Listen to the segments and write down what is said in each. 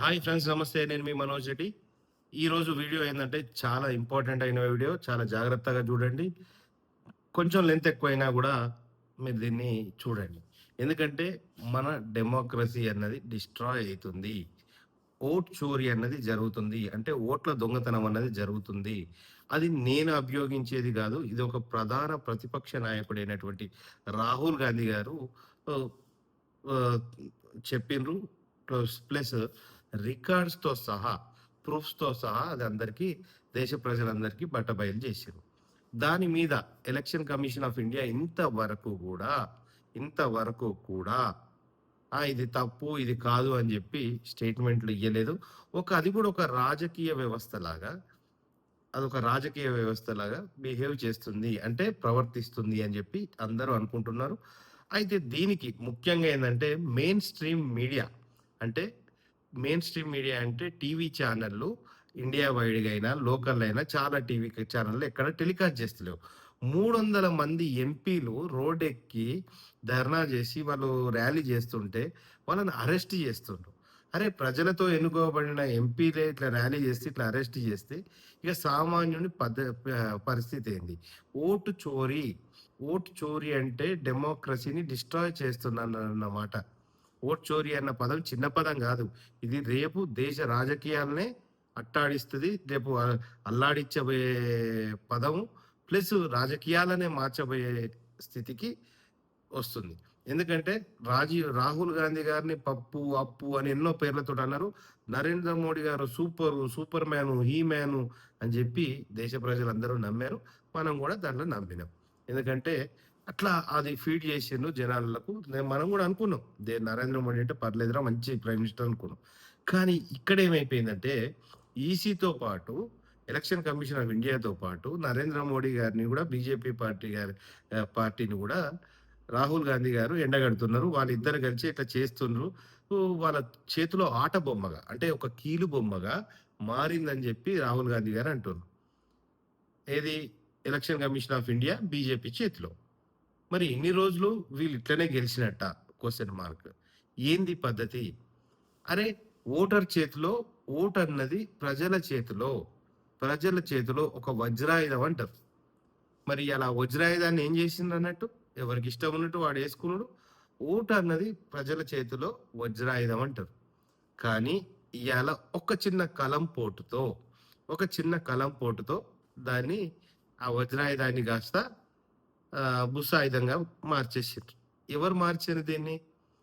Hi friends నమస్తే. నేను మీ మనోజ్ రెడ్డి. ఈరోజు వీడియో ఏంటంటే చాలా ఇంపార్టెంట్ అయిన వీడియో. చాలా జాగ్రత్తగా చూడండి. కొంచెం లెంత్ ఎక్కువైనా కూడా మీరు దీన్ని చూడండి. ఎందుకంటే మన డెమోక్రసీ అన్నది డిస్ట్రాయ్ అవుతుంది. ఓట్ చోరీ అన్నది జరుగుతుంది. అంటే ఓట్ల దొంగతనం అన్నది జరుగుతుంది. అది నేను అభియోగించేది కాదు ఇది ఒక ప్రధాన ప్రతిపక్ష నాయకుడైనటువంటి రాహుల్ గాంధీ గారు చెప్పిండ్రు ప్లస్ ప్లస్ రికార్డ్స్తో సహా ప్రూఫ్స్తో సహా అది అందరికీ దేశ ప్రజలందరికీ బట్టబయలు చేశారు దాని మీద ఎలక్షన్ కమిషన్ ఆఫ్ ఇండియా ఇంతవరకు కూడా ఇంతవరకు కూడా ఇది తప్పు ఇది కాదు అని చెప్పి స్టేట్మెంట్లు ఇవ్వలేదు ఒక అది కూడా ఒక రాజకీయ వ్యవస్థ లాగా అదొక రాజకీయ వ్యవస్థ లాగా బిహేవ్ చేస్తుంది అంటే ప్రవర్తిస్తుంది అని చెప్పి అందరూ అనుకుంటున్నారు. అయితే దీనికి ముఖ్యంగా ఏంటంటే మెయిన్ స్ట్రీమ్ మీడియా అంటే మెయిన్ స్ట్రీమ్ మీడియా అంటే టీవీ ఛానళ్ళు ఇండియా వైడ్గా అయినా లోకల్ అయినా చాలా టీవీ ఛానళ్ళు ఎక్కడ టెలికాస్ట్ చేస్తలేవు. మూడు వందల మంది ఎంపీలు రోడ్ ఎక్కి ధర్నా చేసి వాళ్ళు ర్యాలీ చేస్తుంటే వాళ్ళని అరెస్ట్ చేస్తుండ్రు. అరే ప్రజలతో ఎన్నుకోబడిన ఎంపీలే ఇట్లా ర్యాలీ చేస్తే ఇట్లా అరెస్ట్ చేస్తే ఇక సామాన్యుని పద పరిస్థితి ఏంది? ఓటు చోరీ. ఓటు చోరీ అంటే డెమోక్రసీని డిస్ట్రాయ్ చేస్తున్నాను అన్నమాట. ఓట్ చోరీ అన్న పదం చిన్న పదం కాదు. ఇది రేపు దేశ రాజకీయాలనే అట్టాడిస్తుంది రేపు అల్లాడించబోయే పదము ప్లస్ రాజకీయాలనే మార్చబోయే స్థితికి వస్తుంది. ఎందుకంటే రాజీవ్ రాహుల్ గాంధీ గారిని పప్పు అప్పు అని ఎన్నో పేర్లతో అన్నారు. నరేంద్ర మోడీ గారు super super man he man అని చెప్పి దేశ ప్రజలందరూ నమ్మారు. మనం కూడా దాంట్లో నమ్మినాం. ఎందుకంటే అట్లా అది ఫీడ్ చేసిండు జనాలకు. నేను మనం కూడా అనుకున్నాం దే నరేంద్ర మోడీ అంటే పర్లేదురా మంచి ప్రైమ్ మినిస్టర్ అనుకున్నాం. కానీ ఇక్కడ ఏమైపోయిందంటే ఈసీతో పాటు ఎలక్షన్ కమిషన్ ఆఫ్ ఇండియాతో పాటు నరేంద్ర మోడీ గారిని కూడా బీజేపీ పార్టీ గారి పార్టీని కూడా రాహుల్ గాంధీ గారు ఎండగడుతున్నారు. వాళ్ళిద్దరు కలిసి ఇట్లా చేస్తున్నారు వాళ్ళ చేతిలో ఆట బొమ్మగా అంటే ఒక కీలు బొమ్మగా మారిందని చెప్పి రాహుల్ గాంధీ గారు అంటున్నారు. ఏది? Election commission of India BJP చేతిలో. మరి ఇన్ని రోజులు వీళ్ళు ఇట్లనే గెలిచినట్ట? క్వశ్చన్ మార్క్ ఏంది పద్ధతి? అరే ఓటర్ చేతిలో ఓటు అన్నది ప్రజల చేతిలో. ప్రజల చేతిలో ఒక వజ్రాయుధం అంటారు. మరి అలా వజ్రాయుధాన్ని ఏం చేసింది అన్నట్టు? ఎవరికి ఇష్టం ఉన్నట్టు వాడు వేసుకున్నాడు. ఓటు అన్నది ప్రజల చేతిలో వజ్రాయుధం అంటారు. కానీ ఇవాళ ఒక చిన్న కలం పోటుతో ఒక చిన్న కలం పోటుతో దాన్ని ఆ వజ్రాయుధాన్ని కాస్త బుస్సాయుధంగా మార్చేసారు ఎవరు మార్చారు దీన్ని?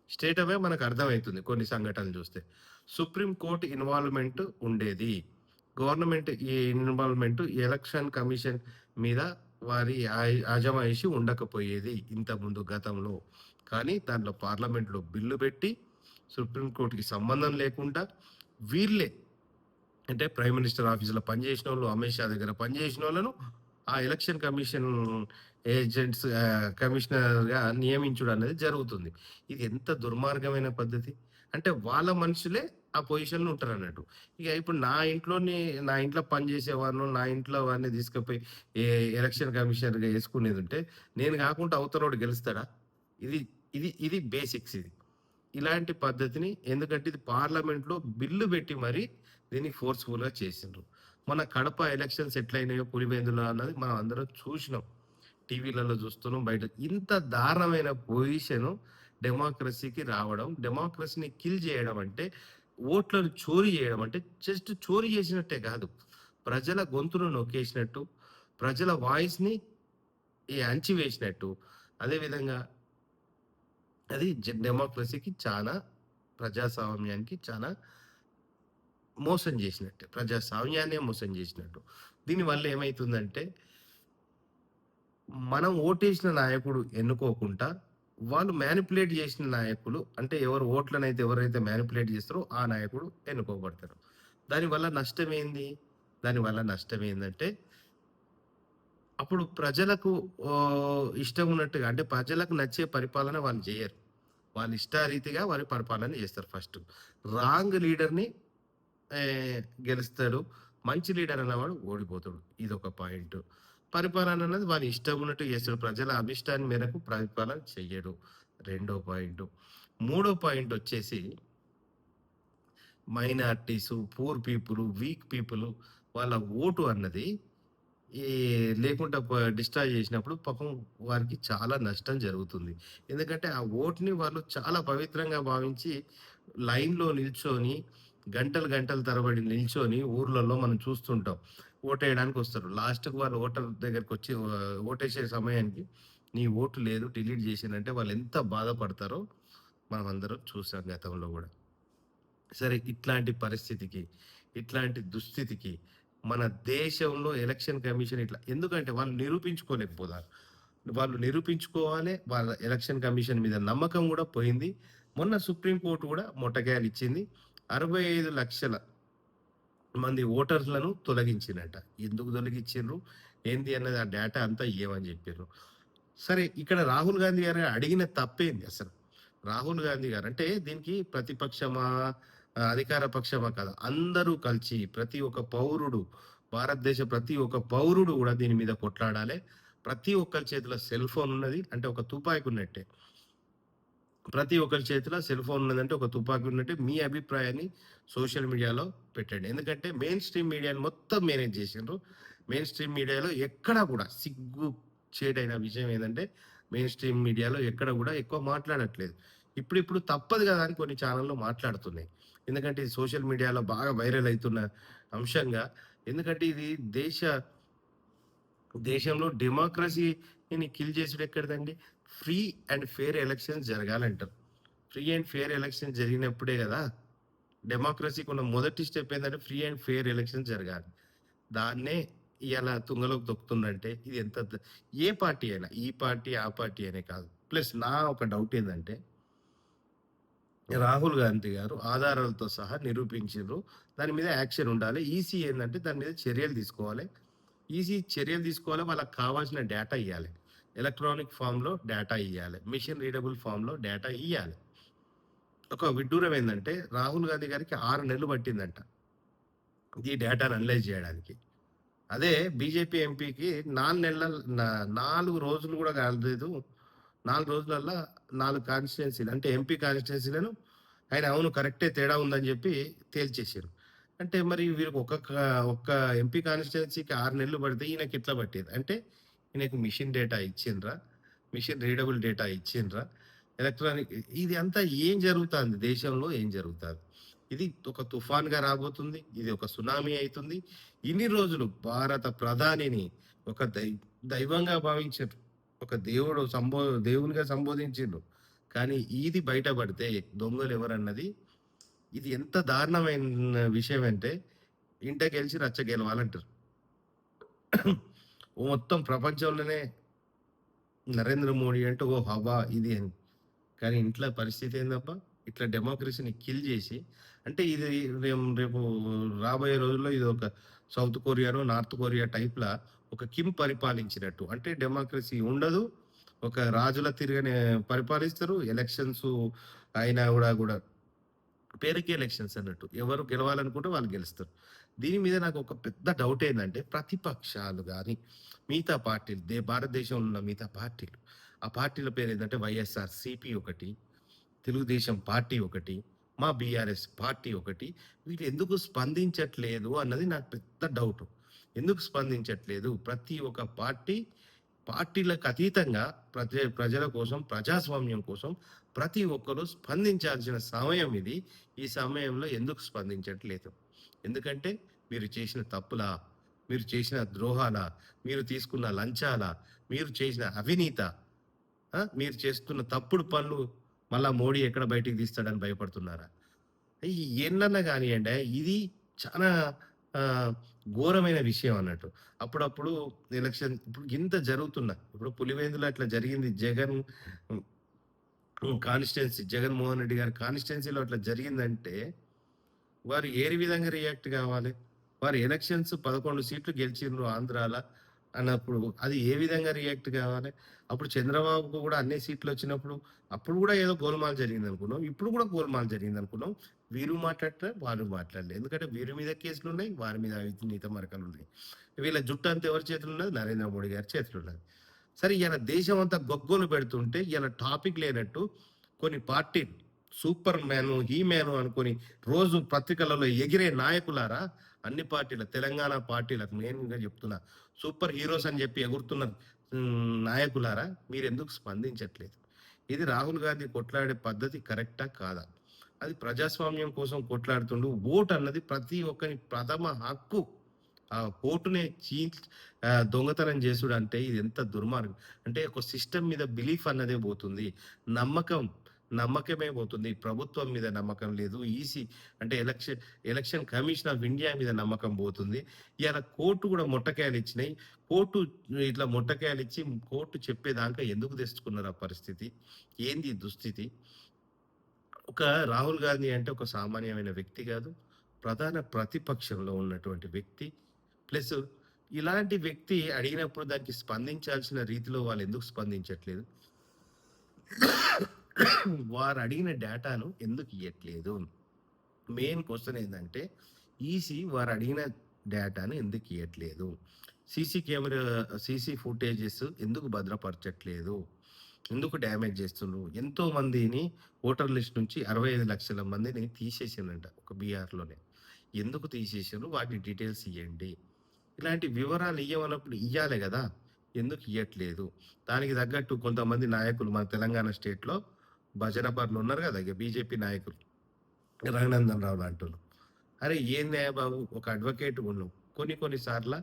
స్టేట్ అవే మనకు అర్థమవుతుంది కొన్ని సంఘటనలు చూస్తే. సుప్రీం కోర్టు ఇన్వాల్వ్మెంట్ ఉండేది. గవర్నమెంట్ ఈ ఇన్వాల్వ్మెంట్ ఎలక్షన్ కమిషన్ మీద వారి అజమాయిషి ఉండకపోయేది ఇంతకుముందు గతంలో. కానీ దాంట్లో పార్లమెంట్లో బిల్లు పెట్టి సుప్రీంకోర్టుకి సంబంధం లేకుండా వీళ్ళే అంటే ప్రైమ్ మినిస్టర్ ఆఫీసులో పనిచేసిన వాళ్ళు అమిత్ షా దగ్గర పనిచేసిన వాళ్ళను ఆ ఎలక్షన్ కమిషన్ ఏజెంట్స్ కమిషనర్గా నియమించడం అనేది జరుగుతుంది. ఇది ఎంత దుర్మార్గమైన పద్ధతి? అంటే వాళ్ళ మనుషులే ఆ పొజిషన్లో ఉంటారు అన్నట్టు. ఇక ఇప్పుడు నా ఇంట్లోని నా ఇంట్లో పని వాళ్ళు నా ఇంట్లో వాడిని తీసుకుపోయి ఏ ఎలక్షన్ కమిషనర్గా వేసుకునేది ఉంటే నేను కాకుండా అవతలోడు గెలుస్తాడా? ఇది ఇది ఇది బేసిక్స్ ఇది. ఇలాంటి పద్ధతిని ఎందుకంటే ఇది పార్లమెంట్లో బిల్లు పెట్టి మరీ దీన్ని ఫోర్స్ఫుల్గా చేసిండ్రు. మన కడప ఎలక్షన్స్ ఎట్లయినాయో పులివెందులో అన్నది మనం అందరం చూసినాం. టీవీలలో చూస్తున్నాం బయట. ఇంత దారుణమైన పొజిషన్ డెమోక్రసీకి రావడం డెమోక్రసీని కిల్ చేయడం అంటే ఓట్లను చోరీ చేయడం అంటే జస్ట్ చోరీ చేసినట్టే కాదు. ప్రజల గొంతును నొక్కేసినట్టు ప్రజల వాయిస్ని ఈ అదేవిధంగా అది డెమోక్రసీకి చాలా ప్రజాస్వామ్యానికి చాలా మోసం చేసినట్టే ప్రజాస్వామ్యాన్నే మోసం చేసినట్టు. దీనివల్ల ఏమవుతుందంటే మనం ఓటేసిన నాయకుడు ఎన్నుకోకుండా వాళ్ళు మ్యానిపులేట్ చేసిన నాయకులు అంటే ఎవరు ఓట్లను అయితే ఎవరైతే మ్యానిపులేట్ చేస్తారో ఆ నాయకుడు ఎన్నుకోబడతారు. దానివల్ల నష్టం ఏంది దానివల్ల నష్టం ఏంటంటే అప్పుడు ప్రజలకు ఇష్టం ఉన్నట్టుగా అంటే ప్రజలకు నచ్చే పరిపాలన వాళ్ళు చేయరు. వాళ్ళ ఇష్టారీతిగా వారి పరిపాలన చేస్తారు ఫస్ట్. రాంగ్ లీడర్ని గెలుస్తాడు. మంచి లీడర్ అన్నవాడు ఓడిపోతాడు. ఇది ఒక పాయింట్. పరిపాలన అన్నది వారి ఇష్టం ఉన్నట్టు చేస్తాడు. ప్రజల అభిష్టాన్ని మేరకు పరిపాలన చెయ్యడు. రెండో పాయింట్. మూడో పాయింట్ వచ్చేసి minorities poor people weak people వాళ్ళ ఓటు అన్నది ఈ లేకుండా డిస్ట్రాయ్ చేసినప్పుడు పాపం వారికి చాలా నష్టం జరుగుతుంది. ఎందుకంటే ఆ ఓటుని వాళ్ళు చాలా పవిత్రంగా భావించి లైన్లో నిల్చొని గంటలు గంటల తరబడి నిల్చొని ఊర్లలో మనం చూస్తుంటాం. ఓటేయడానికి వస్తారు. లాస్ట్కి వాళ్ళు ఓటర్ దగ్గరికి వచ్చి ఓటేసే సమయానికి నీ ఓటు లేదు డిలీట్ చేసానంటే వాళ్ళు ఎంత బాధపడతారో మనం అందరం చూసాం గతంలో కూడా. సరే ఇట్లాంటి పరిస్థితికి ఇట్లాంటి దుస్థితికి మన దేశంలో ఎలక్షన్ కమిషన్ ఇట్లా ఎందుకంటే వాళ్ళు నిరూపించుకోలేకపోతారు. వాళ్ళు నిరూపించుకోవాలి వాళ్ళ ఎలక్షన్ కమిషన్ మీద నమ్మకం కూడా పోయింది. మొన్న సుప్రీంకోర్టు కూడా మొట్టకాయలు ఇచ్చింది అరవై ఐదు లక్షల మంది ఓటర్లను తొలగించినట. ఎందుకు తొలగించారు ఏంది అన్నది ఆ డేటా అంతా ఏమని చెప్పారు సరే ఇక్కడ రాహుల్ గాంధీ గారు అడిగిన తప్పేంది అసలు? రాహుల్ గాంధీ గారు అంటే దీనికి ప్రతిపక్షమా అధికార పక్షమా కదా. అందరూ కలిసి ప్రతి ఒక్క పౌరుడు భారతదేశ ప్రతి ఒక్క పౌరుడు కూడా దీని మీద కొట్లాడాలి. ప్రతి ఒక్కరి చేతిలో సెల్ ఫోన్ ఉన్నది అంటే ఒక తుపాయికి ఉన్నట్టే. ప్రతి ఒక్కరి చేతిలో సెల్ ఫోన్ ఉన్నదంటే ఒక తుపాకీ ఉన్నట్టు మీ అభిప్రాయాన్ని సోషల్ మీడియాలో పెట్టండి. ఎందుకంటే మెయిన్ స్ట్రీమ్ మీడియాని మొత్తం మేనేజ్ చేసిండ్రు. మెయిన్ స్ట్రీమ్ మీడియాలో ఎక్కడ కూడా సిగ్గు చేటైన విషయం ఏంటంటే మెయిన్ స్ట్రీమ్ మీడియాలో ఎక్కడ కూడా ఎక్కువ మాట్లాడట్లేదు. ఇప్పుడు ఇప్పుడు తప్పదు కదా అని కొన్ని ఛానళ్ళు మాట్లాడుతున్నాయి. ఎందుకంటే ఇది సోషల్ మీడియాలో బాగా వైరల్ అవుతున్న అంశంగా. ఎందుకంటే ఇది దేశ దేశంలో డెమోక్రసీని కిల్ చేసుడు ఎక్కడదండి? ఫ్రీ అండ్ ఫేర్ ఎలక్షన్స్ జరగాలంటారు. ఫ్రీ అండ్ ఫేర్ ఎలక్షన్ జరిగినప్పుడే కదా డెమోక్రసీకి ఉన్న మొదటి స్టెప్ ఏంటంటే ఫ్రీ అండ్ ఫేర్ ఎలక్షన్ జరగాలి. దాన్నే ఇలా తుంగలోకి తొక్కుతుందంటే ఇది ఎంత ఏ పార్టీ అయినా ఈ పార్టీ ఆ పార్టీ అనే కాదు. ప్లస్ నా ఒక డౌట్ ఏంటంటే రాహుల్ గాంధీ గారు ఆధారాలతో సహా నిరూపించారు దాని మీద యాక్షన్ ఉండాలి. ఈసీ ఏంటంటే దాని మీద చర్యలు తీసుకోవాలి. ఈసీ చర్యలు తీసుకోవాలి వాళ్ళకి కావాల్సిన డేటా ఇవ్వాలి ఎలక్ట్రానిక్ ఫామ్లో డేటా ఇవ్వాలి మిషన్ రీడబుల్ ఫామ్లో డేటా ఇవ్వాలి ఒక విడ్డూరం ఏంటంటే రాహుల్ గాంధీ గారికి ఆరు నెలలు పట్టిందంట ఈ డేటాను అనలైజ్ చేయడానికి. అదే బీజేపీ ఎంపీకి నాలుగు నెలల నాలుగు రోజులు కూడా కాలేదు. నాలుగు రోజులల్లో నాలుగు కాన్స్టిట్యున్సీలు అంటే ఎంపీ కాన్స్టిట్యున్సీలను ఆయన అవును కరెక్టే తేడా ఉందని చెప్పి తేల్చేసారు అంటే మరి వీరికి ఒక్క ఒక్క ఎంపీ కాన్స్టిట్యున్సీకి ఆరు నెలలు పడితే ఈయనకి ఇట్లా పట్టేది? అంటే నీకు మిషన్ డేటా ఇచ్చిండ్రా. మిషన్ రీడబుల్ డేటా ఇచ్చిండ్రా. ఎలక్ట్రానిక్ ఇది అంతా ఏం జరుగుతుంది? దేశంలో ఏం జరుగుతుంది? ఇది ఒక తుఫాన్గా రాబోతుంది. ఇది ఒక సునామీ అవుతుంది. ఇన్ని రోజులు భారత ప్రధానిని ఒక దై దైవంగా భావించారు. ఒక దేవుడు సంబో దేవునిగా సంబోధించిండ్రు కానీ ఇది బయటపడితే దొంగలు ఎవరన్నది? ఇది ఎంత దారుణమైన విషయం అంటే ఇంట గెలిచి రచ్చ గెలవాలంటారు. మొత్తం ప్రపంచంలోనే నరేంద్ర మోడీ అంటే ఓ హవా ఇది అని. కానీ ఇంట్లో పరిస్థితి ఏందబ్బా? ఇట్లా డెమోక్రసీని కిల్ చేసి అంటే ఇది రేపు రేపు రాబోయే రోజుల్లో ఇది ఒక సౌత్ కొరియాను నార్త్ కొరియా టైప్లా ఒక కిమ్ పరిపాలించినట్టు. అంటే డెమోక్రసీ ఉండదు ఒక రాజుల తిరగని పరిపాలిస్తారు ఎలక్షన్స్ అయినా కూడా కూడా. పేరుకి ఎలక్షన్స్ అన్నట్టు. ఎవరు గెలవాలనుకుంటే వాళ్ళు గెలుస్తారు. దీని మీద నాకు ఒక పెద్ద డౌట్ ఏంటంటే ప్రతిపక్షాలు కానీ మిగతా పార్టీలు దే భారతదేశంలో ఉన్న మిగతా పార్టీలు. ఆ పార్టీల పేరు ఏంటంటే వైఎస్ఆర్ సిపి ఒకటి తెలుగుదేశం పార్టీ ఒకటి మా బీఆర్ఎస్ పార్టీ ఒకటి. వీళ్ళు ఎందుకు స్పందించట్లేదు అన్నది నాకు పెద్ద డౌట్ ఎందుకు స్పందించట్లేదు? ప్రతి ఒక్క పార్టీ పార్టీలకు అతీతంగా ప్రజ ప్రజల కోసం ప్రజాస్వామ్యం కోసం ప్రతి ఒక్కరూ స్పందించాల్సిన సమయం ఇది. ఈ సమయంలో ఎందుకు స్పందించట్లేదు? ఎందుకంటే మీరు చేసిన తప్పులా మీరు చేసిన ద్రోహాల మీరు తీసుకున్న లంచాల మీరు చేసిన అవినీత మీరు చేస్తున్న తప్పుడు పనులు మళ్ళా మోడీ ఎక్కడ బయటికి తీస్తాడని భయపడుతున్నారా? ఈ ఎన్నన్నా కానివ్వండి ఇది చాలా ఘోరమైన విషయం అన్నట్టు. అప్పుడప్పుడు ఎలక్షన్ ఇప్పుడు ఇంత జరుగుతున్నా ఇప్పుడు పులివేందులో అట్లా జరిగింది జగన్ కాన్స్టిట్యున్సీ జగన్మోహన్ రెడ్డి గారి కాన్స్టిట్యున్సీలో అట్లా జరిగిందంటే వారు ఏ విధంగా రియాక్ట్ కావాలి? వారు ఎలక్షన్స్ పదకొండు సీట్లు గెలిచిండ్రు ఆంధ్రాల అన్నప్పుడు అది ఏ విధంగా రియాక్ట్ కావాలి? అప్పుడు చంద్రబాబుకు కూడా అన్ని సీట్లు వచ్చినప్పుడు అప్పుడు కూడా ఏదో గోల్మాల్ జరిగింది అనుకున్నాం. ఇప్పుడు కూడా గోల్మాల్ జరిగింది అనుకున్నాం. వీరు మాట్లాడటం వారు మాట్లాడలేదు. ఎందుకంటే వీరి మీద కేసులు ఉన్నాయి వారి మీద నీత మరకలు ఉన్నాయి. వీళ్ళ జుట్టు అంతా ఎవరి చేతులు ఉన్నది? నరేంద్ర మోడీ గారి చేతులు ఉన్నది. సరే ఇలా దేశం అంతా గొగ్గోలు పెడుతుంటే ఇలా టాపిక్ లేనట్టు కొన్ని పార్టీలు సూపర్ మ్యాను హీ మ్యాను అనుకొని రోజు పత్రికలలో ఎగిరే నాయకులారా? అన్ని పార్టీల తెలంగాణ పార్టీలకు మెయిన్గా చెప్తున్నా. సూపర్ హీరోస్ అని చెప్పి ఎగురుతున్న నాయకులారా మీరు ఎందుకు స్పందించట్లేదు? ఇది రాహుల్ గాంధీ కొట్లాడే పద్ధతి కరెక్టా కాదా? అది ప్రజాస్వామ్యం కోసం కొట్లాడుతుండు. ఓటు అన్నది ప్రతి ఒక్కరి ప్రథమ హక్కు. ఆ ఓటునే చీ దొంగతనం చేసుడు అంటే ఇది ఎంత దుర్మార్గం. అంటే ఒక సిస్టమ్ మీద బిలీఫ్ అన్నదే పోతుంది. నమ్మకం నమ్మకమే పోతుంది. ప్రభుత్వం మీద నమ్మకం లేదు. ఈసీ అంటే election election commission of India మీద నమ్మకం పోతుంది. ఇలా కోర్టు కూడా మొట్టకాయలు ఇచ్చినాయి. కోర్టు ఇట్లా మొట్టకాయలు ఇచ్చి కోర్టు చెప్పేదాకా ఎందుకు తెచ్చుకున్నారు ఆ పరిస్థితి? ఏంది దుస్థితి? ఒక రాహుల్ గాంధీ అంటే ఒక సామాన్యమైన వ్యక్తి కాదు. ప్రధాన ప్రతిపక్షంలో ఉన్నటువంటి వ్యక్తి. ప్లస్ ఇలాంటి వ్యక్తి అడిగినప్పుడు దానికి స్పందించాల్సిన రీతిలో వాళ్ళు ఎందుకు స్పందించట్లేదు? వారు అడిగిన డేటాను ఎందుకు ఇవ్వట్లేదు మెయిన్ క్వశ్చన్ ఏంటంటే ఈసీ వారు అడిగిన డేటాను ఎందుకు ఇవ్వట్లేదు సీసీ కెమెరా సీసీ ఫుటేజెస్ ఎందుకు భద్రపరచట్లేదు? ఎందుకు డ్యామేజ్ చేస్తున్నారు? ఎంతో మందిని ఓటర్ లిస్ట్ నుంచి అరవై ఐదు లక్షల మందిని తీసేసానంట ఒక బీఆర్లోనే. ఎందుకు తీసేసారు వాటి డీటెయిల్స్ ఇవ్వండి ఇలాంటి వివరాలు ఇవ్వనప్పుడు ఇవ్వాలి కదా? ఎందుకు ఇవ్వట్లేదు దానికి తగ్గట్టు కొంతమంది నాయకులు మన తెలంగాణ స్టేట్లో భజన బర్లు ఉన్నారు కదా ఇక బీజేపీ నాయకులు. రఘునందన్ రావు అంటున్నారు అరే ఏందే బాబు? ఒక అడ్వకేట్ ఉన్నావు కొన్ని కొన్ని సార్లు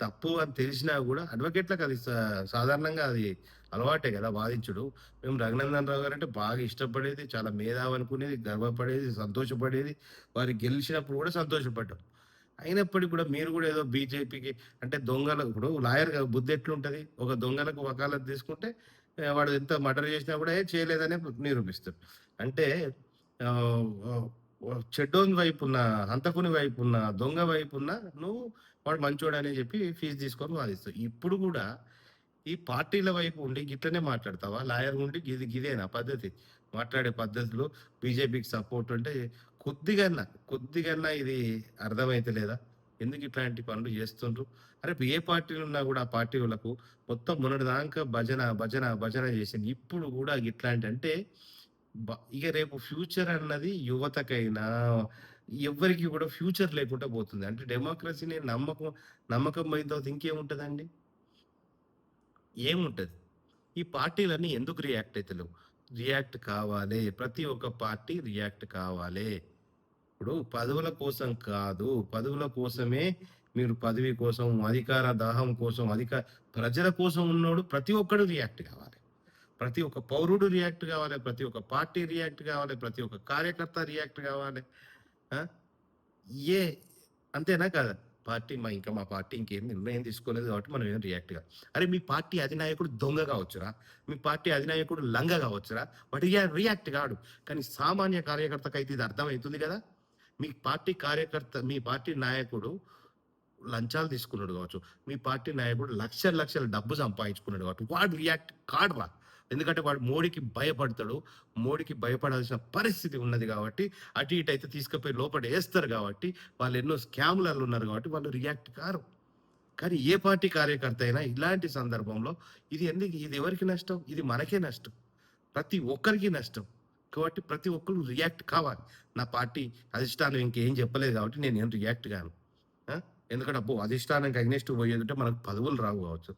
తప్పు అని తెలిసినా కూడా అడ్వకేట్లకు అది సా- సాధారణంగా అది అలవాటే కదా వాదించుడు. మేము రఘునందన్ రావు గారు అంటే బాగా ఇష్టపడేది చాలా మేధావి అనుకునేది గర్వపడేది సంతోషపడేది వారు గెలిచినప్పుడు కూడా సంతోషపడ్డాం. అయినప్పటికీ కూడా మీరు కూడా ఏదో బీజేపీకి అంటే దొంగలకు ఇప్పుడు లాయర్ బుద్ధి ఎట్లుంటుంది? ఒక దొంగలకు వకాలత్ తీసుకుంటే వాడు ఎంత మర్డర్ చేసినా కూడా చేయలేదనే నిరూపిస్తారు అంటే చెడ్డోని వైపు ఉన్న హంతకుని వైపు ఉన్న దొంగ వైపు ఉన్న నువ్వు వాడు మంచోడు అని చెప్పి ఫీజు తీసుకొని వాదిస్తావు. ఇప్పుడు కూడా ఈ పార్టీల వైపు ఉండి గిట్లనే మాట్లాడతావా? లాయర్ ఉండి గిది గిదేనా పద్ధతి? మాట్లాడే పద్ధతులు బీజేపీకి సపోర్ట్ అంటే కొద్దిగన్నా కొద్దిగన్నా ఇది అర్థమైతే లేదా ఎందుకు ఇట్లాంటి పనులు చేస్తుండ్రు? అరే ఏ పార్టీలు ఉన్నా కూడా ఆ పార్టీ వాళ్ళకు మొత్తం మొన్నటిదాకా భజన భజన భజన చేసింది. ఇప్పుడు కూడా ఇట్లాంటి అంటే ఇక రేపు ఫ్యూచర్ అన్నది యువతకైనా ఎవరికి కూడా ఫ్యూచర్ లేకుండా పోతుంది. అంటే డెమోక్రసీని నమ్మకం నమ్మకం అయిన తర్వాత ఇంకేముంటుందండి? ఏముంటుంది? ఈ పార్టీలన్నీ ఎందుకు రియాక్ట్ అవుతలేవు రియాక్ట్ కావాలి. ప్రతి ఒక్క పార్టీ రియాక్ట్ కావాలి. ఇప్పుడు పదవుల కోసం కాదు. పదవుల కోసమే మీరు పదవి కోసం అధికార దాహం కోసం అధికార ప్రజల కోసం ఉన్నోడు ప్రతి ఒక్కడు రియాక్ట్ కావాలి. ప్రతి ఒక్క పౌరుడు రియాక్ట్ కావాలి ప్రతి ఒక్క పార్టీ రియాక్ట్ కావాలి ప్రతి ఒక్క కార్యకర్త రియాక్ట్ కావాలి. ఏ అంతేనా కాదా? పార్టీ మా ఇంకా మా పార్టీ ఇంకేం నిర్ణయం తీసుకోలేదు కాబట్టి మనం ఏం రియాక్ట్ కాదు. అరే మీ పార్టీ అధినాయకుడు దొంగ కావచ్చురా? మీ పార్టీ అధినాయకుడు లంగ కావచ్చురా? వాటి రియాక్ట్ కాడు. కానీ సామాన్య కార్యకర్తకు అయితే ఇది అర్థమవుతుంది కదా? మీ పార్టీ కార్యకర్త మీ పార్టీ నాయకుడు లంచాలు తీసుకున్నాడు కావచ్చు. మీ పార్టీ నాయకుడు లక్షల లక్షల డబ్బు సంపాదించుకున్నాడు కాబట్టి వాడు రియాక్ట్ కాడరా. ఎందుకంటే వాడు మోడీకి భయపడతాడు. మోడీకి భయపడాల్సిన పరిస్థితి ఉన్నది కాబట్టి అటు ఇటు అయితే తీసుకుపోయి లోపల వేస్తారు కాబట్టి వాళ్ళు ఎన్నో స్కామ్లలో ఉన్నారు కాబట్టి వాళ్ళు రియాక్ట్ కారు. కానీ ఏ పార్టీ కార్యకర్త అయినా ఇలాంటి సందర్భంలో ఇది ఎందుకు? ఇది ఎవరికి నష్టం? ఇది మనకే నష్టం. ప్రతి ఒక్కరికి నష్టం. కాబట్టి ప్రతి ఒక్కరు రియాక్ట్ కావాలి. నా పార్టీ అధిష్టానం ఇంకేం చెప్పలేదు కాబట్టి నేను ఏం రియాక్ట్ కాను. ఎందుకంటే అబ్బో అధిష్టానానికి అగ్నెస్ట్ పోయేదంటే మనకు పదవులు రావు కావచ్చు.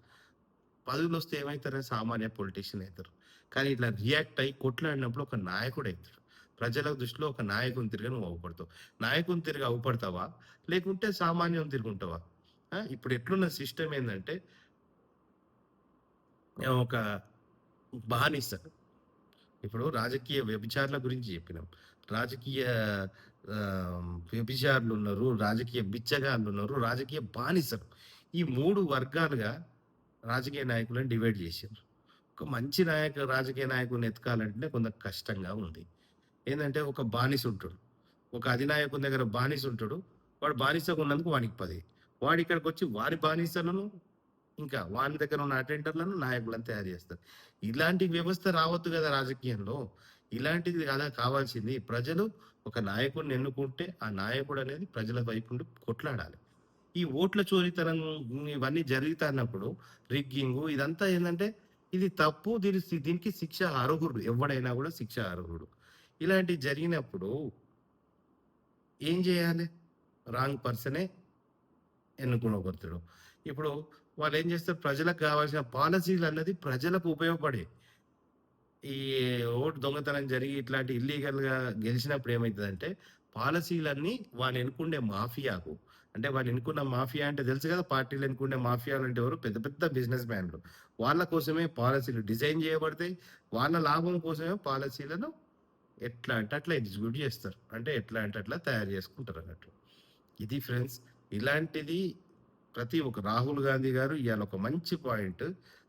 పదవులు వస్తే ఏమవుతారని సామాన్య పొలిటీషియన్ అవుతారు. కానీ ఇట్లా రియాక్ట్ అయ్యి కొట్లాడినప్పుడు ఒక నాయకుడు అవుతాడు. ప్రజల దృష్టిలో ఒక నాయకుని తిరిగి నువ్వు అవుపడతావు. నాయకుని తిరిగి అవుపడతావా? లేకుంటే సామాన్యం తిరుగుంటావా? ఇప్పుడు ఎట్లున్న సిస్టమ్ ఏంటంటే ఒక బానిస. ఇప్పుడు రాజకీయ వ్యభిచారుల గురించి చెప్పినాం. రాజకీయ వ్యభిచారులు ఉన్నారు రాజకీయ బిచ్చగాళ్ళు ఉన్నారు రాజకీయ బానిసలు. ఈ మూడు వర్గాలుగా రాజకీయ నాయకులను డివైడ్ చేశారు. ఒక మంచి నాయక రాజకీయ నాయకుని ఎతకాలంటే కొంత కష్టంగా ఉంది. ఏంటంటే ఒక బానిస ఉంటాడు. ఒక అధినాయకుని దగ్గర బానిస ఉంటాడు. వాడు బానిసగా ఉన్నందుకు వానికి పది. వాడు ఇక్కడికి వచ్చి వారి బానిసలను ఇంకా వాని దగ్గర ఉన్న అటెండర్లను నాయకులను తయారు చేస్తారు. ఇలాంటి వ్యవస్థ రావద్దు కదా రాజకీయంలో. ఇలాంటిది కదా కావాల్సింది ప్రజలు ఒక నాయకుడిని ఎన్నుకుంటే ఆ నాయకుడు అనేది ప్రజల వైపు నుండి కొట్లాడాలి ఈ ఓట్ల చోరీతనం ఇవన్నీ జరుగుతున్నప్పుడు రిగ్గింగ్ ఇదంతా ఏంటంటే ఇది తప్పు దీని దీనికి శిక్ష అర్హుడు ఎవడైనా కూడా శిక్ష అర్హుడు ఇలాంటివి జరిగినప్పుడు ఏం చేయాలి? రాంగ్ పర్సనే ఎన్నుకోగలుగుతాడు ఇప్పుడు వాళ్ళు ఏం చేస్తారు ప్రజలకు కావాల్సిన పాలసీలు అన్నది ప్రజలకు ఉపయోగపడే. ఈ ఓటు దొంగతనం జరిగి ఇట్లాంటి ఇల్లీగల్‌గా గెలిచినప్పుడు ఏమవుతుందంటే పాలసీలన్నీ వాళ్ళు ఎన్నుకుండే మాఫియాకు అంటే వాళ్ళు ఎన్నుకున్న మాఫియా అంటే తెలుసు కదా! పార్టీలు ఎన్నుకునే మాఫియాలంటే ఎవరు? పెద్ద పెద్ద బిజినెస్ మ్యాన్‌లు. వాళ్ళ కోసమే పాలసీలు డిజైన్ చేయబడతాయి. వాళ్ళ లాభం కోసమే పాలసీలను ఎట్లా అంటే అట్లా ఎగ్జిక్యూట్ చేస్తారు. అంటే ఎట్లా అంటే అట్లా తయారు చేసుకుంటారు అన్నట్టు ఇది ఫ్రెండ్స్. ఇలాంటిది ప్రతి ఒక్క రాహుల్ గాంధీ గారు ఇవాళ ఒక మంచి పాయింట్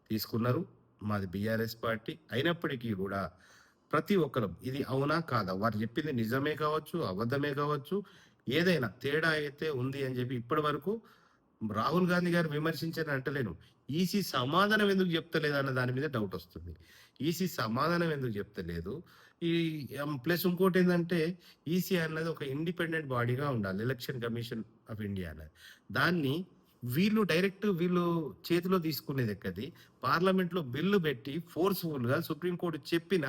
తీసుకున్నారు. మాది బీఆర్ఎస్ పార్టీ. అయినప్పటికీ కూడా ప్రతి ఒక్కరు ఇది అవునా? కాదా? వారు చెప్పింది నిజమే కావచ్చు, అబద్ధమే కావచ్చు. ఏదైనా తేడా అయితే ఉంది అని చెప్పి ఇప్పటి వరకు రాహుల్ గాంధీ గారు విమర్శించారని అంటలేను. ఈసీ సమాధానం ఎందుకు చెప్తలేదు అన్న దాని మీద డౌట్ వస్తుంది. ఈసీ సమాధానం ఎందుకు చెప్తలేదు? ఈ ప్లస్ ఇంకోటి ఏంటంటే ఈసీ అన్నది ఒక ఇండిపెండెంట్ బాడీగా ఉండాలి. ఎలక్షన్ కమిషన్ ఆఫ్ ఇండియా అనేది. దాన్ని వీళ్ళు డైరెక్ట్ వీళ్ళు చేతిలో తీసుకునేది ఎక్కది. పార్లమెంట్‌లో బిల్లు పెట్టి ఫోర్స్‌ఫుల్‌గా సుప్రీం సుప్రీంకోర్టు చెప్పిన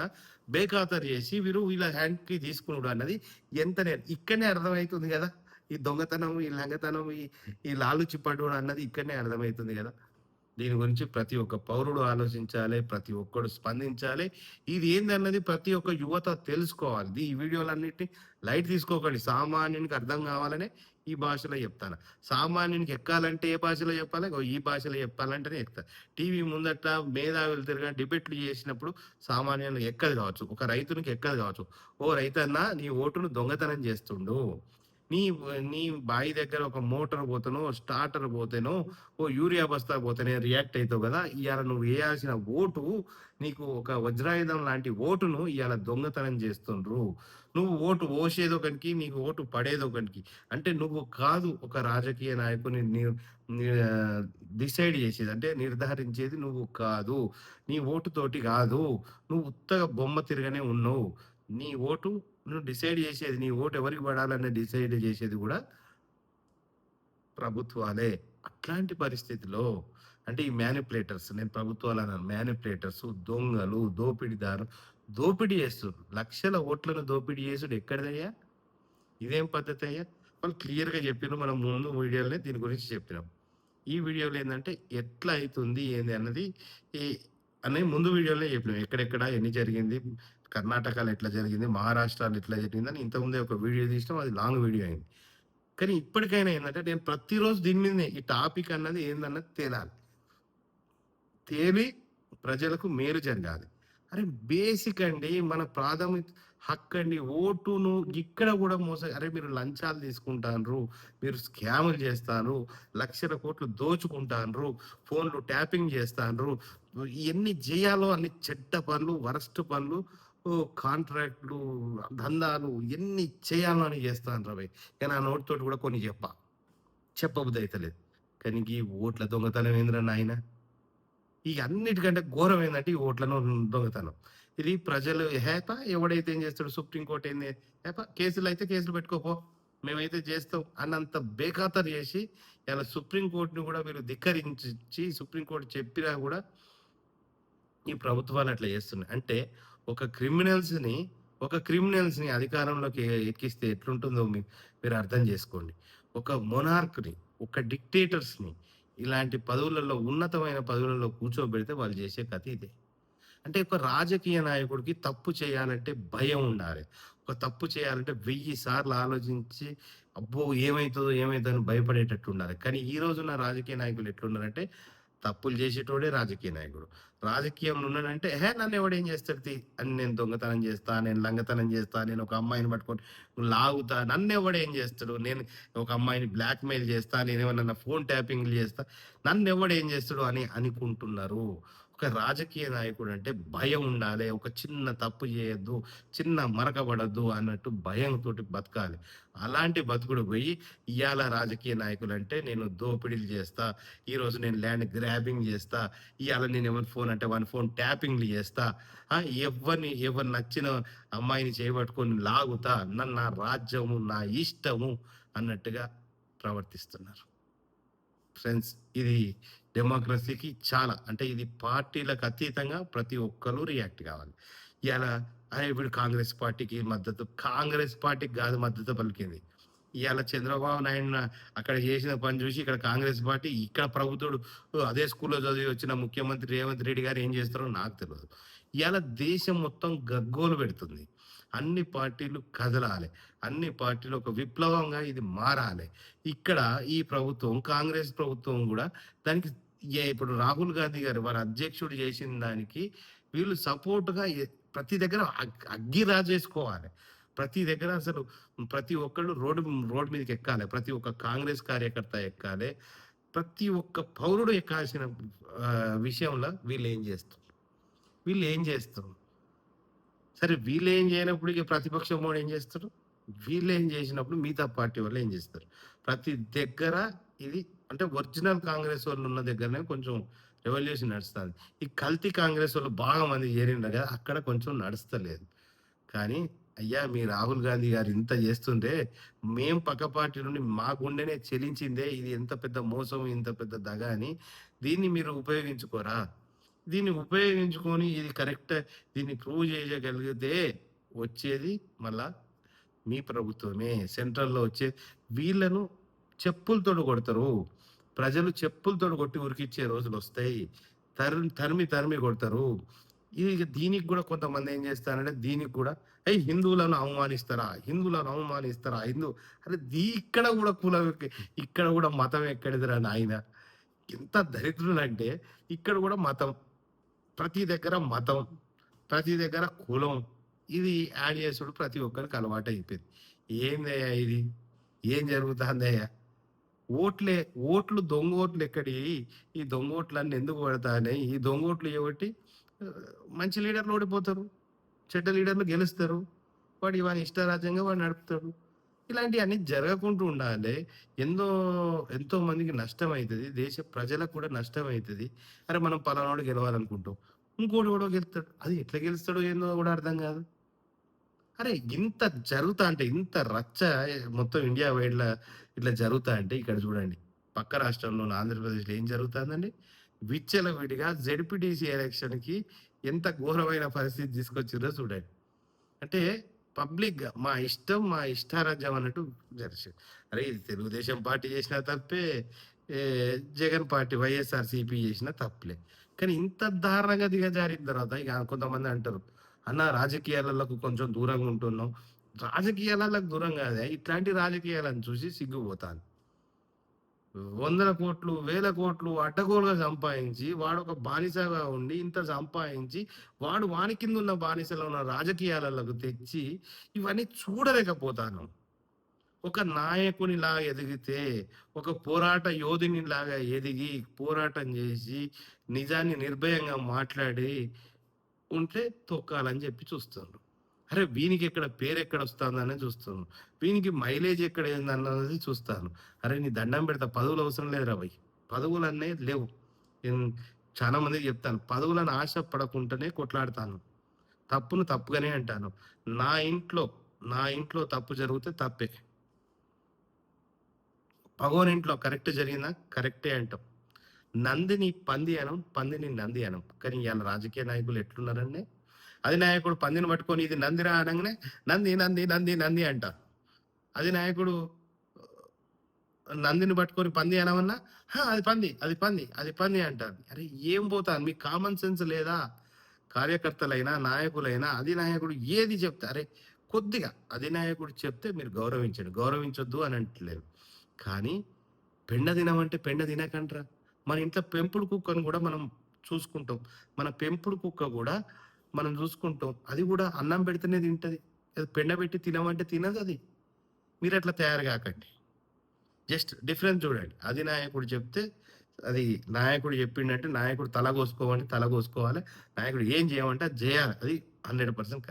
బేఖాతరు చేసి వీరు వీళ్ళ హ్యాండ్‌కి తీసుకున్నాడు అన్నది ఎంత ఇక్కడనే అర్థమవుతుంది కదా ఈ దొంగతనం, ఈ లంగతనం, ఈ ఈ లాలుచి పడుడు అన్నది ఇక్కడనే అర్థమవుతుంది కదా దీని గురించి ప్రతి ఒక్క పౌరుడు ఆలోచించాలి. ప్రతి ఒక్కడు స్పందించాలి. ఇది ఏందన్నది ప్రతి ఒక్క యువత తెలుసుకోవాలి. ఈ వీడియోలన్నిటిని లైట్ తీసుకోకండి. సామాన్యునికి అర్థం కావాలనే ఈ భాషలో చెప్తాను. సామాన్యునికి ఎక్కాలంటే ఏ భాషలో చెప్పాలి? ఈ భాషలో చెప్పాలంటేనే ఎక్కుతా. టీవీ ముందట మేధావులు తిరగా డిబేట్లు చేసినప్పుడు సామాన్యునికి ఎక్కదు కావచ్చు. ఒక రైతునికి ఎక్కదు కావచ్చు. ఓ రైతన్నా నీ ఓటును దొంగతనం చేస్తుండు. నీ నీ బాయి దగ్గర ఒక మోటార్ పోతేనో, స్టార్టర్ పోతేనో, ఓ యూరియా బస్తా పోతేనే రియాక్ట్ అవుతావు కదా ఇవాళ నువ్వు వేయాల్సిన ఓటు నీకు ఒక వజ్రాయుధం లాంటి ఓటును ఇయాల దొంగతనం చేస్తుండ్రు. నువ్వు ఓటు ఓసేదొకనికి నీకు ఓటు పడేదొకనికి. అంటే నువ్వు కాదు ఒక రాజకీయ నాయకుని డిసైడ్ చేసేది. అంటే నిర్ధారించేది నువ్వు కాదు. నీ ఓటుతోటి కాదు నువ్వు ఉత్తగా బొమ్మ తిరగనే ఉన్నావు. నీ ఓటు నువ్వు డిసైడ్ చేసేది. నీ ఓటు ఎవరికి పడాలని డిసైడ్ చేసేది కూడా ప్రభుత్వాలే. అట్లాంటి పరిస్థితిలో అంటే ఈ మ్యానిపులేటర్స్ నేను ప్రభుత్వాలు అన్నాను మ్యానిపులేటర్స్, దొంగలు, దోపిడీదారు దోపిడీ చేస్తున్నారు లక్షల ఓట్లను దోపిడీ చేసుడు ఎక్కడిదయ్యా? ఇదేం పద్ధతి అయ్యా వాళ్ళు క్లియర్‌గా చెప్పిన మనం ముందు వీడియోలోనే దీని గురించి చెప్పినాం. ఈ వీడియోలో ఏంటంటే ఎట్లా అవుతుంది ఏంది అన్నది ఈ అనే ముందు వీడియోలో చెప్పినాం. ఎక్కడెక్కడ ఎన్ని జరిగింది? కర్ణాటకలో ఎట్లా జరిగింది? మహారాష్ట్రలో ఎట్లా జరిగిందని ఇంతకుముందే ఒక వీడియో తీసినాం. అది లాంగ్ వీడియో అయింది. కానీ ఇప్పటికైనా ఏంటంటే నేను ప్రతిరోజు దీని మీదనే ఈ టాపిక్ అన్నది ఏందన్నది తేలాలి. తేలి ప్రజలకు మేలు జరగాలి. అరే బేసిక్ అండి. మన ప్రాథమిక హక్కండి. ఓటును ఇక్కడ కూడా మోస అరే మీరు లంచాలు తీసుకుంటాన్రు. మీరు స్కాములు చేస్తాను లక్షల కోట్లు దోచుకుంటాన్రు. ఫోన్‌లు ట్యాపింగ్ చేస్తాన్రు. ఎన్ని చేయాలో అన్ని చెడ్డ పనులు, వరస్ట్ పనులు, కాంట్రాక్ట్‌లు, దందాలు ఎన్ని చేయాలో చేస్తాను రవి కానీ ఆ నోటితోటి కూడా కొన్ని చెప్ప చెప్పబుద్ధి అయితలేదు. కానీ ఈ ఓట్ల దొంగతనం ఏందిరా నాయనా? ఈ అన్నిటికంటే ఘోరం ఏంటంటే ఈ ఓట్లను దొంగతనం. ఇది ప్రజలు హేపా ఎవడైతే ఏం చేస్తాడు సుప్రీం ఏంది ఏంది హేపా అయితే కేసులు పెట్టుకోపో. మేమైతే చేస్తాం అన్నంత బేఖాతరు చేసి ఇలా సుప్రీం కూడా గూడా వీళ్ళు ధిక్కరించి సుప్రీంకోర్టు చెప్పినా కూడా ఈ ప్రభుత్వాలు అట్లా చేస్తున్నాయి. అంటే ఒక క్రిమినల్స్‌ని ఒక క్రిమినల్స్‌ని అధికారంలోకి ఎక్కిస్తే ఎట్లుంటుందో మీరు అర్థం చేసుకోండి. ఒక మొనార్క్‌ని, ఒక డిక్టేటర్స్‌ని ఇలాంటి పదవులలో ఉన్నతమైన పదవులలో కూర్చోబెడితే వాళ్ళు చేసే కథ ఇదే. అంటే ఒక రాజకీయ నాయకుడికి తప్పు చేయాలంటే భయం ఉండాలి. ఒక తప్పు చేయాలంటే వెయ్యి సార్లు ఆలోచించి అబ్బో! ఏమవుతుందో ఏమవుతుందో అని భయపడేటట్టు ఉండాలి. కానీ ఈ రోజున రాజకీయ నాయకులు ఎట్లున్నారంటే తప్పులు చేసేటోడే రాజకీయ నాయకుడు. రాజకీయంలో ఉన్నాడంటే హే నన్ను ఎవడేం చేస్తాడు తీ" అని నేను దొంగతనం చేస్తా, నేను లంగతనం చేస్తా, నేను ఒక అమ్మాయిని పట్టుకొని లాగుతా, నన్ను ఎవడేం చేస్తాడు? నేను ఒక అమ్మాయిని బ్లాక్‌మెయిల్ చేస్తా, నేనేమన్నా ఫోన్ ట్యాపింగ్‌లు చేస్తా, నన్నెవడేం చేస్తాడు అని అనుకుంటున్నారు. ఒక రాజకీయ నాయకుడు అంటే భయం ఉండాలి. ఒక చిన్న తప్పు చేయొద్దు, చిన్న మరకబడద్దు అన్నట్టు భయంతో బతకాలి. అలాంటి బతుకుడు పోయి ఇవాళ రాజకీయ నాయకులు అంటే నేను దోపిడీలు చేస్తా, ఈరోజు నేను ల్యాండ్ గ్రాబింగ్ చేస్తా, ఇవాళ నేను ఎవరి ఫోన్ అంటే వన్ ఫోన్ ట్యాపింగ్‌లు చేస్తా, ఎవరిని ఎవ్వరిని ఎవరు నచ్చిన అమ్మాయిని చేయబట్టుకొని లాగుతా, నన్ను నా రాజ్యము, నా ఇష్టము అన్నట్టుగా ప్రవర్తిస్తున్నారు. ఫ్రెండ్స్ ఇది డెమోక్రసీకి చాలా అంటే ఇది పార్టీలకు అతీతంగా ప్రతి ఒక్కరూ రియాక్ట్ కావాలి. ఇయాల అరే ఇప్పుడు కాంగ్రెస్ పార్టీకి మద్దతు కాంగ్రెస్ పార్టీకి కాదు మద్దతు పలికింది. ఇవాళ చంద్రబాబు నాయుడు అక్కడ చేసిన పని చూసి ఇక్కడ కాంగ్రెస్ పార్టీ ఇక్కడ ప్రభుత్వుడు అదే స్కూల్లో చదివి వచ్చిన ముఖ్యమంత్రి రేవంత్ రెడ్డి గారు ఏం చేస్తారో నాకు తెలియదు ఇవాళ దేశం మొత్తం గగ్గోలు పెడుతుంది. అన్ని పార్టీలు కదలాలి. అన్ని పార్టీలు ఒక విప్లవంగా ఇది మారాలి. ఇక్కడ ఈ ప్రభుత్వం కాంగ్రెస్ ప్రభుత్వం కూడా దానికి ఇప్పుడు రాహుల్ గాంధీ గారు వారి అధ్యక్షుడు చేసిన దానికి వీళ్ళు సపోర్ట్గా ప్రతి దగ్గర అగ్- అగ్గి రాజేసుకోవాలి. ప్రతి దగ్గర అసలు ప్రతి ఒక్కళ్ళు రోడ్డు రోడ్డు మీదకి ఎక్కాలి. ప్రతి ఒక్క కాంగ్రెస్ కార్యకర్త ఎక్కాలి. ప్రతి ఒక్క పౌరుడు ఎక్కాల్సిన విషయంలో వీళ్ళు ఏం చేస్తారు వీళ్ళు ఏం చేస్తారు సరే వీళ్ళు ఏం చేయనప్పుడు ఇక ప్రతిపక్షం ఏం చేస్తారు? వీళ్ళు ఏం చేసినప్పుడు మిగతా పార్టీ వాళ్ళు ఏం చేస్తారు? ప్రతి దగ్గర ఇది అంటే ఒరిజినల్ కాంగ్రెస్ వాళ్ళు ఉన్న దగ్గరనే కొంచెం రెవల్యూషన్ నడుస్తుంది. ఈ కల్తీ కాంగ్రెస్ వాళ్ళు బాగా మంది చేరిండ్రు కదా అక్కడ కొంచెం నడుస్తలేదు. కానీ అయ్యా మీ రాహుల్ గాంధీ గారు ఇంత చేస్తుంటే మేం పక్క పార్టీ నుండి మా గుండెనే చెలించిందే ఇది ఎంత పెద్ద మోసం ఇంత పెద్ద దగ అని దీన్ని మీరు ఉపయోగించుకోరా? దీన్ని ఉపయోగించుకొని ఇది కరెక్ట్ దీన్ని ప్రూవ్ చేయగలిగితే వచ్చేది మళ్ళా మీ ప్రభుత్వమే. సెంట్రల్లో వచ్చే వీళ్ళను చెప్పులతో కొడతారు. ప్రజలు చెప్పులతో కొట్టి ఉరికిచ్చే రోజులు వస్తాయి. తరిమి తరిమి తరిమి కొడతారు. ఇది దీనికి కూడా కొంతమంది ఏం చేస్తారంటే దీనికి కూడా అయ్యి హిందువులను అవమానిస్తారా? హిందువులను అవమానిస్తారా? హిందూ అరే దీ ఇక్కడ కూడా కులం ఇక్కడ కూడా మతం ఎక్కడిదిరా నాయన? ఎంత దరిద్రులంటే ఇక్కడ కూడా మతం ప్రతి దగ్గర మతం ప్రతి దగ్గర కులం ఇది యాడ్ చేసుడు ప్రతి ఒక్కరికి అలవాటు అయిపోయింది ఏందయ్యా ఇది? ఏం జరుగుతుందయ్యా? ఓట్లే ఓట్లు దొంగ ఓట్లు ఎక్కడి? ఈ దొంగ ఓట్లన్నీ ఎందుకు పడతాయని ఈ దొంగ ఓట్లు ఏబట్టి మంచి లీడర్లు ఓడిపోతారు చెడ్డ లీడర్లు గెలుస్తారు వాడు ఇవాళ ఇష్టరాజ్యంగా వాడు నడుపుతాడు. ఇలాంటివన్నీ జరగకుండా ఉండాలి ఎంతో ఎంతో మందికి నష్టం అవుతుంది దేశ ప్రజలకు కూడా నష్టం అవుతుంది అరే మనం పలానాడు గెలవాలనుకుంటాం. ఇంకోటి కూడా గెలుస్తాడు. అది ఎట్లా గెలుస్తాడో ఏందో కూడా అర్థం కాదు. అరే ఇంత జరుగుతా అంటే ఇంత రచ్చ మొత్తం ఇండియా వైడ్లా ఇట్లా జరుగుతా అంటే ఇక్కడ చూడండి. పక్క రాష్ట్రంలో ఆంధ్రప్రదేశ్లో ఏం జరుగుతుందండి? విచ్చలవిడిగా జెడ్పీటీసీ ఎలక్షన్కి ఎంత ఘోరమైన పరిస్థితి తీసుకొచ్చిందో చూడండి. అంటే పబ్లిక్గా మా ఇష్టం మా ఇష్టారాజ్యం అన్నట్టు జరిచింది అరే ఇది తెలుగుదేశం పార్టీ చేసిన తప్పే ఏ, జగన్ పార్టీ వైఎస్ఆర్ సిపి చేసిన తప్పులే. కానీ ఇంత దారుణంగా దిగజారిన తర్వాత ఇక కొంతమంది అంటారు అన్న రాజకీయాలకు కొంచెం దూరంగా ఉంటున్నాం. రాజకీయాలకు దూరం కాదే ఇట్లాంటి రాజకీయాలను చూసి సిగ్గుపోతాను. వందల కోట్లు వేల కోట్లు అడ్డగోలుగా సంపాదించి వాడు ఒక బానిసగా ఉండి ఇంత సంపాదించి వాడు వాని కింద ఉన్న బానిసలో ఉన్న రాజకీయాలకు తెచ్చి ఇవన్నీ చూడలేకపోతాను. ఒక నాయకునిలాగా ఎదిగితే ఒక పోరాట యోధునిలాగా ఎదిగి పోరాటం చేసి నిజాన్ని నిర్భయంగా మాట్లాడి ఉంటే తొక్కాలని చెప్పి చూస్తున్నారు అరే వీనికి ఇక్కడ పేరు ఎక్కడ వస్తుందని చూస్తున్నాను వీనికి మైలేజ్ ఎక్కడ ఏందన్నది చూస్తాను. అరే నీ దండం పెడతా. పదవులు అవసరం లేదు భయ్. పదవులు అనేది లేవు. నేను చాలా మందికి చెప్తాను. పదవులను ఆశపడకుండానే కొట్లాడతాను. తప్పును తప్పుగానే అంటాను. నా ఇంట్లో నా ఇంట్లో తప్పు జరిగితే తప్పే. పగోని ఇంట్లో కరెక్ట్ జరిగిందా? కరెక్టే అంటాం. నందిని పంది అనం పందిని నంది అనం. కానీ ఇవాళ రాజకీయ నాయకులు ఎట్లున్నారండి? అధినాయకుడు పందిని పట్టుకొని ఇది నందిరా అనగానే నంది నంది నంది నంది అంటారు అది నాయకుడు నందిని పట్టుకొని పంది అనమన్నా అది పంది అది పంది అది పంది అంటారు. అరే ఏం పోతాను మీకు కామన్ సెన్స్ లేదా? కార్యకర్తలైనా నాయకులైనా అధినాయకుడు ఏది చెప్తే అరే కొద్దిగా అధినాయకుడు చెప్తే మీరు గౌరవించండి. గౌరవించొద్దు అని అంటలేదు. కానీ పెండ తినమంటే పెండ తినకండ్రా మన ఇంట్లో పెంపుడు కుక్కను కూడా మనం చూసుకుంటాం. మన పెంపుడు కుక్క కూడా మనం చూసుకుంటాం. అది కూడా అన్నం పెడితేనే తింటది. అది పెండ పెట్టి తినమంటే తినదు అది. మీరు అట్లా తయారు కాకండి. జస్ట్ డిఫరెన్స్ చూడండి. అది నాయకుడు చెప్తే అది నాయకుడు చెప్పిండంటే నాయకుడు తల కోసుకోమంటే తల కోసుకోవాలి. నాయకుడు ఏం చేయమంటే అది చేయాలి. అది హండ్రెడ్ పర్సెంట్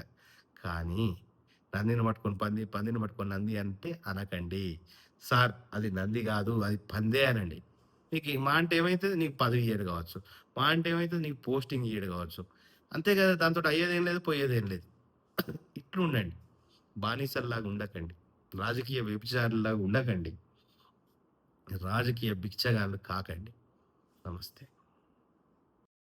కానీ నందిని పట్టుకొని పంది పందిని పట్టుకొని నంది అంటే అనకండి. సార్ అది నంది కాదు అది పందే అనండి. నీకు మా అంటే ఏమైతుంది? నీకు పదవి ఇయ్యడు కావచ్చు. మా అంటే ఏమైతుంది? నీకు పోస్టింగ్ ఇయ్యడు కావచ్చు. అంతే కదా దాంతో అయ్యేదేం లేదు పోయేదేం లేదు. ఇట్లు ఉండండి బానిసల్లాగా ఉండకండి. రాజకీయ వ్యభిచారులాగా ఉండకండి. రాజకీయ భిక్షగాళ్ళు కాకండి. నమస్తే.